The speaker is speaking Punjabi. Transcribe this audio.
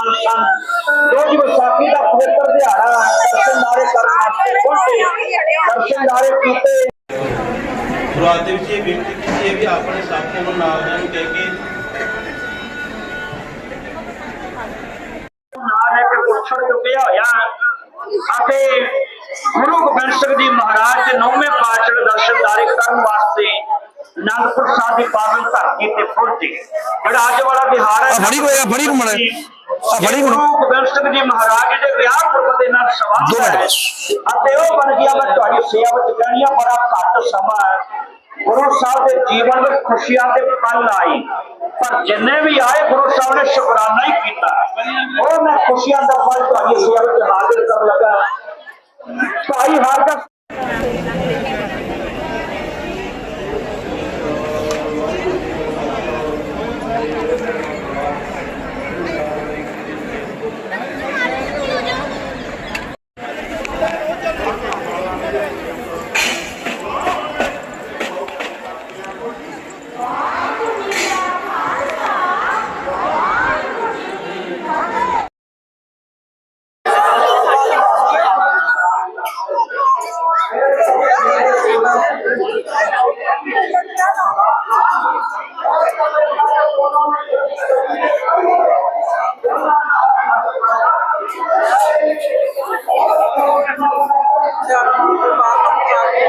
ਤੇ ਸੁਭਾਈਮਾਨ ਸਨ ਰੋਜ਼ ਵਿਸਾਖੀ ਦਾ ਪਵਿੱਤਰ ਦਿਹਾੜਾ ਦਰਸ਼ਨਦਾਰੇ ਕਰਨ ਵਾਸਤੇ ਪਹੁੰਚੇ ਦਰਸ਼ਨਦਾਰੇ ਕੀਤੇ। ਸ਼ੁਰੂਆਤ ਦੇ ਵਿੱਚ ਇਹ ਬੇਨਤੀ ਕੀਤੀ ਹੈ ਵੀ ਆਪਣੇ ਸਾਥੀਆਂ ਨੂੰ ਨਾਲ ਜਾਣ ਕਹਿ ਕੇ ਨਾਲ ਇੱਕ ਪੁੱਛੜ ਚੁੱਕਿਆ ਹੋਇਆ ਅਤੇ ਗੁਰੂ ਗੋਬਿੰਦ ਸਿੰਘ ਜੀ ਮਹਾਰਾਜ ਦੇ ਨੌਵੇਂ ਪਾਤਸ਼ਾਹ ਦਰਸ਼ਨਦਾਰੇ ਕਰਨ ਵਾਸਤੇ ਅਨੰਦਪੁਰ ਸਾਹਿਬ ਦੀ ਪਾਵਨ ਧਰਤੀ ਤੇ ਪਹੁੰਚੇ ਜਿਹੜਾ ਅੱਜ ਵਾਲਾ ਬਿਹਾਰ ਹੈ ਫੜੀ ਕੋਈ, ਆ ਫੜੀ ਮਾੜਾ। ਆ ਫੜੀ। ਗੁਰੂ ਗੋਬਿੰਦ ਸਿੰਘ ਜੀ ਮਹਾਰਾਜ ਦੇ ਵਿਆਹ ਪੁਰਬ ਦੇ ਨਾਲ ਮਿੰਟ ਹੈ। ਅਤੇ ਉਹ ਬਣ ਗਿਆ ਮੈਂ ਤੁਹਾਡੀ ਸੇਵਾ ਵਿੱਚ ਕਹਿਣੀ ਆ ਬੜਾ ਘੱਟ ਸਮਾਂ ਹੈ ਗੁਰੂ ਸਾਹਿਬ ਦੇ ਜੀਵਨ ਵਿੱਚ ਖੁਸ਼ੀਆਂ ਦੇ ਪਲ ਆਈ ਪਰ ਜਿੰਨੇ ਵੀ ਆਏ ਗੁਰੂ ਸਾਹਿਬ ਨੇ ਸ਼ੁਕਰਾਨਾ ਹੀ ਕੀਤਾ ਉਹ ਮੈਂ ਖੁਸ਼ੀਆਂ ਦਾ ਪਲ ਤੁਹਾਡੀ ਸੇਵਾ ਵਿੱਚ ਹਾਜ਼ਰ ਕਰਨ ਲੱਗਾ ਭਾਈ ਹਰ ਦਾ ਜਾਂ ਬਾਹਰ ਤੋਂ ਆ ਕੇ